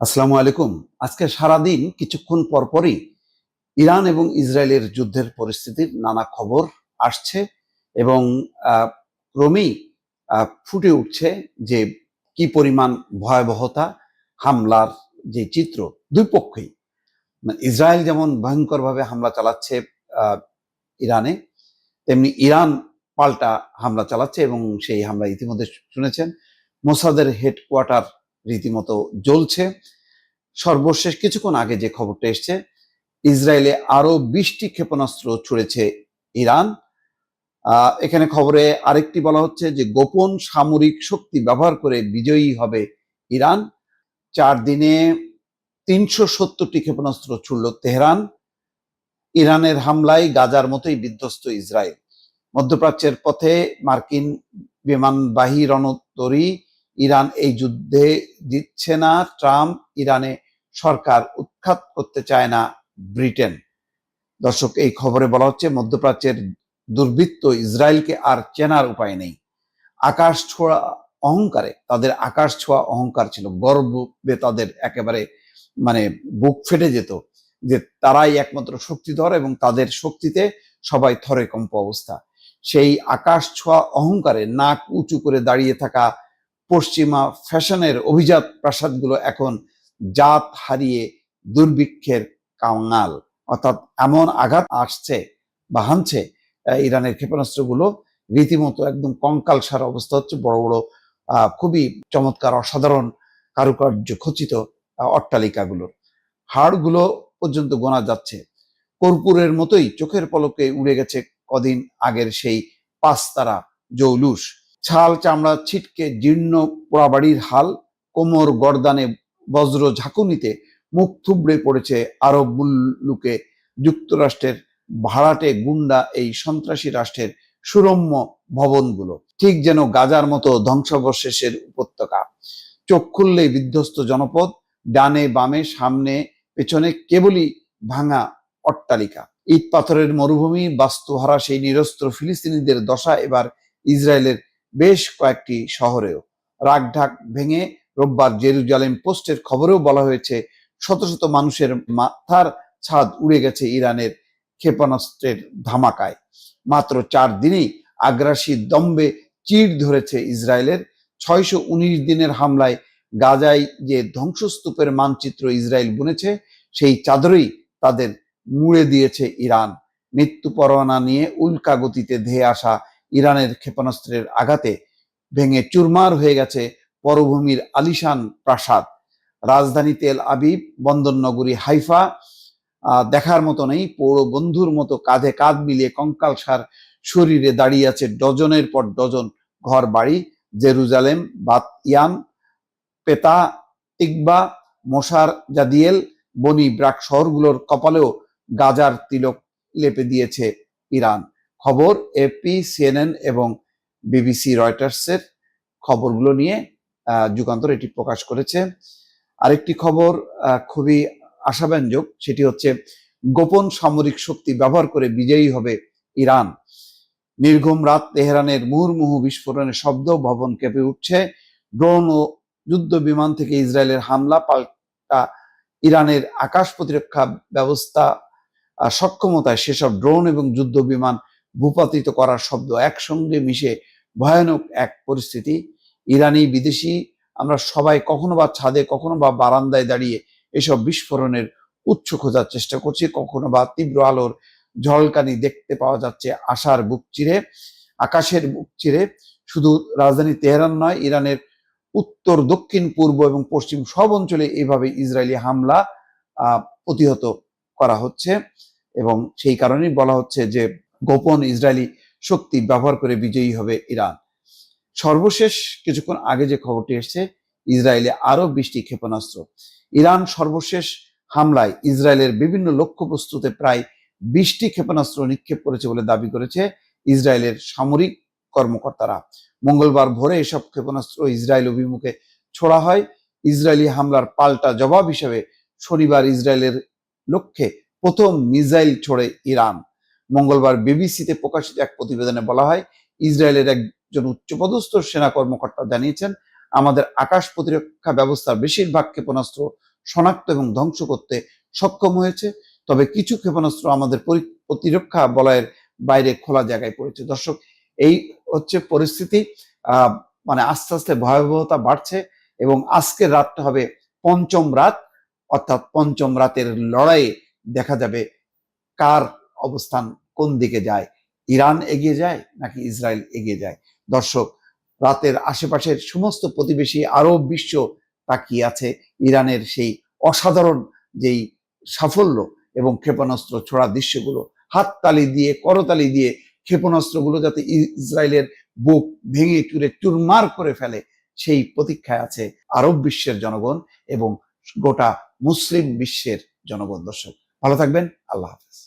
আসসালামু আলাইকুম। আজকে সারাদিন, কিছুক্ষণ পরপরই ইরান এবং ইসরায়েলের যুদ্ধের পরিস্থিতির নানা খবর আসছে এবং ক্রমেই ফুটে উঠছে যে কি পরিমাণ ভয়াবহতা হামলার যে চিত্র দুই পক্ষেই। ইসরায়েল যেমন ভয়ঙ্করভাবে হামলা চালাচ্ছে ইরানে, তেমনি ইরান পাল্টা হামলা চালাচ্ছে এবং সেই হামলা ইতিমধ্যে শুনেছেন। মোসাদের হেডকোয়ার্টার রীতিমতো জ্বলছে। সর্বশেষ কিছুক্ষণ আগে যে খবরটা এসছে, ইসরায়েলে আরও বিশটি ক্ষেপণাস্ত্র ছুড়েছে ইরান। এখানে খবরে আরেকটি বলা হচ্ছে যে গোপন সামরিক শক্তি ব্যবহার করে বিজয়ী হবে ইরান। চার দিনে তিনশো সত্তরটি ক্ষেপণাস্ত্র ছুড়ল তেহরান। ইরানের হামলায় গাজার মতোই বিধ্বস্ত ইসরায়েল। মধ্যপ্রাচ্যের পথে মার্কিন বিমানবাহী রণতরী ইরান এই যুদ্ধে জিতছে না, ট্রাম্প ইরানে সরকার উৎখাত করতে চায় না ব্রিটেন। দর্শক, এই খবরে বলা হচ্ছে, মধ্যপ্রাচ্যের দুর্বৃত্ত ইসরায়েলকে আর চেনার উপায় নেই। আকাশ ছোঁয়া অহংকারে, তাদের আকাশ ছোঁয়া অহংকার ছিল। গর্বে তাদের একেবারে মানে বুক ফেটে যেত যে তারাই একমাত্র শক্তিধর এবং তাদের শক্তিতে সবাই থরে কম্প অবস্থা। সেই আকাশ ছোঁয়া অহংকারে নাক উঁচু করে দাঁড়িয়ে থাকা পশ্চিমা ফ্যাশনের অভিজাত প্রাসাদগুলো এখন জাত হারিয়ে দুর্ভিক্ষের কাঙাল। অর্থাৎ এমন আঘাত আসছে বা হানছে ইরানের ক্ষেপণাস্ত্রগুলো রীতিমতো একদম কঙ্কাল সার অবস্থা হচ্ছে। বড় বড় খুবই চমৎকার, অসাধারণ কারুকার্য খচিত অট্টালিকাগুলোর হাড়গুলো পর্যন্ত গোনা যাচ্ছে। কর্পূরের মতোই চোখের পলকে উড়ে গেছে কদিন আগের সেই পাঁচতারা জৌলুস। ছাল, চামড়া ছিটকে জীর্ণ পোড়াবাড়ির হাল, কোমর গর্দানে বজ্র ঝাঁকুনিতে মুখ থুবড়ে পড়েছে আরব মুল্লুকে। যুক্তরাষ্ট্রের ভাড়াটে গুন্ডা এই সন্ত্রাসী রাষ্ট্রের সুরম্য ভবনগুলো। ঠিক যেন গাজার মতো ধ্বংসাবশেষের উপত্যকা। চোখ খুললেই বিধ্বস্ত জনপদ, ডানে বামে সামনে পেছনে কেবলই ভাঙা অট্টালিকা। ইট পাথরের মরুভূমি, বাস্তুহারা সেই নিরস্ত্র ফিলিস্তিনিদের দশা, এবার ইসরায়েলের বেশ কয়েকটি শহরেও। রাগঢাক ভেঙে রোববার জেরুজালেম পোস্টের খবরেও বলা হয়েছে, শত শত মানুষের মাথার ছাদ উড়ে গেছে ইরানের ক্ষেপণাস্ত্রের ধামাকায়। মাত্র চার দিনেই আগ্রাসী দম্বে চিড় ধরেছে ইসরায়েলের। ছয়শো উনিশ দিনের হামলায় গাজায় যে ধ্বংসস্তূপের মানচিত্র ইসরায়েল বুনেছে, সেই চাদরেই তাদের মুড়ে দিয়েছে ইরান। মৃত্যু পরোয়ানা নিয়ে উল্কা গতিতে ধেয়ে আসা ইরানের ক্ষেপণাস্ত্রের আঘাতে ভেঙে চুরমার হয়ে গেছে পরভূমির আলিশান প্রাসাদ। রাজধানী তেল আবিব, বন্দরনগরী, হাইফা দেখার মতো নেই। পৌর বন্ধুর মতো কাঁধে কাঁধ মিলিয়ে কঙ্কালসার শরীরে দাঁড়িয়ে আছে ডজনের পর ডজন ঘর বাড়ি জেরুজালেম বাতিয়ান পেতা, তিকবা মোসার জাদিয়েল, বনি ব্রাক শহরগুলোর কপালেও গাজার তিলক লেপে দিয়েছে ইরান। খবর এপি সিএনএন এবং বিবিসি রয়টার্সের খবরগুলো নিয়ে যুগান্তর এটি প্রকাশ করেছে। আরেকটি খবর খুবই আশাব্যঞ্জক, সেটি হচ্ছে গোপন সামরিক শক্তি ব্যবহার করে বিজয়ী হবে ইরান। নির্ঘুম রাত তেহরানের মুহুর্মুহু বিস্ফোরণের শব্দ ভবন কেঁপে উঠছে। ড্রোন ও যুদ্ধ বিমান থেকে ইসরায়েলের হামলা পাল্টা ইরানের আকাশ প্রতিরক্ষা ব্যবস্থা সক্ষমতায় সেসব ড্রোন এবং যুদ্ধ বিমান ভূপাতিত করার শব্দ একসঙ্গে মিশে ভয়ানক এক পরিস্থিতি। ইরানি বিদেশি, আমরা সবাই কখনো বা ছাদে, কখনো বা বারান্দায় দাঁড়িয়ে এসব বিস্ফোরণের উৎস খোঁজার চেষ্টা করছি, কখনো বা তীব্র আলোর ঝলকানি দেখতে পাওয়া যাচ্ছে আশার বুক চিরে, আকাশের বুক চিরে। শুধু রাজধানী তেহরান নয়, ইরানের উত্তর, দক্ষিণ, পূর্ব এবং পশ্চিম সব অঞ্চলে এইভাবে ইসরায়েলি হামলা প্রতিহত করা হচ্ছে এবং সেই কারণেই বলা হচ্ছে যে গোপন ইসরায়েলি শক্তি ব্যবহার করে বিজয়ী হবে ইরান। সর্বশেষ কিছুক্ষণ আগে যে খবরটি এসেছে, ইসরায়েলে আরও বিশটি ক্ষেপণাস্ত্র। ইরান সর্বশেষ হামলায় ইসরায়েলের বিভিন্ন লক্ষ্যবস্তুতে প্রায় বিশটি ক্ষেপণাস্ত্র নিক্ষেপ করেছে বলে দাবি করেছে ইসরায়েলের সামরিক কর্মকর্তারা। মঙ্গলবার ভোরে এসব ক্ষেপণাস্ত্র ইসরায়েল অভিমুখে ছোড়া হয়। ইসরায়েলি হামলার পাল্টা জবাব হিসেবে শনিবার ইসরায়েলের লক্ষ্যে প্রথম মিসাইল ছোড়ে ইরান। মঙ্গলবার বিবিসিতে প্রকাশিত এক প্রতিবেদনে বলা হয়, ইসরায়েলের একজন উচ্চপদস্থ সেনা কর্মকর্তা জানিয়েছেন, আমাদের আকাশ প্রতিরক্ষা ব্যবস্থার বেশিরভাগ ক্ষেপণাস্ত্র শনাক্ত এবং ধ্বংস করতে সক্ষম হয়েছে। তবে কিছু ক্ষেপণাস্ত্র আমাদের প্রতিরক্ষা বলয়ের বাইরে খোলা জায়গায় পড়েছে। দর্শক, এই হচ্ছে পরিস্থিতি। মানে আস্তে আস্তে ভয়াবহতা বাড়ছে এবং আজকের রাতটা হবে পঞ্চম রাত, অর্থাৎ পঞ্চম রাতের লড়াইয়ে দেখা যাবে কার অবস্থান কোন দিকে যায়? ইরান এগিয়ে যায় নাকি ইসরায়েল এগিয়ে যায়? দর্শক, রাতের আশেপাশের সমস্ত প্রতিবেশী আরব বিশ্ব তাকিয়ে আছে ইরানের সেই অসাধারণ যেই সাফল্য এবং ক্ষেপণাস্ত্র ছোড়া দৃশ্যগুলো। হাততালি দিয়ে, করতালি দিয়ে ক্ষেপণাস্ত্রগুলো যাতে ইসরায়েলের বুক ভেঙে চুরে চুরমার করে ফেলে, সেই প্রতীক্ষায় আছে আরব বিশ্বের জনগণ এবং গোটা মুসলিম বিশ্বের জনগণ। দর্শক, ভালো থাকবেন। আল্লাহ হাফেজ।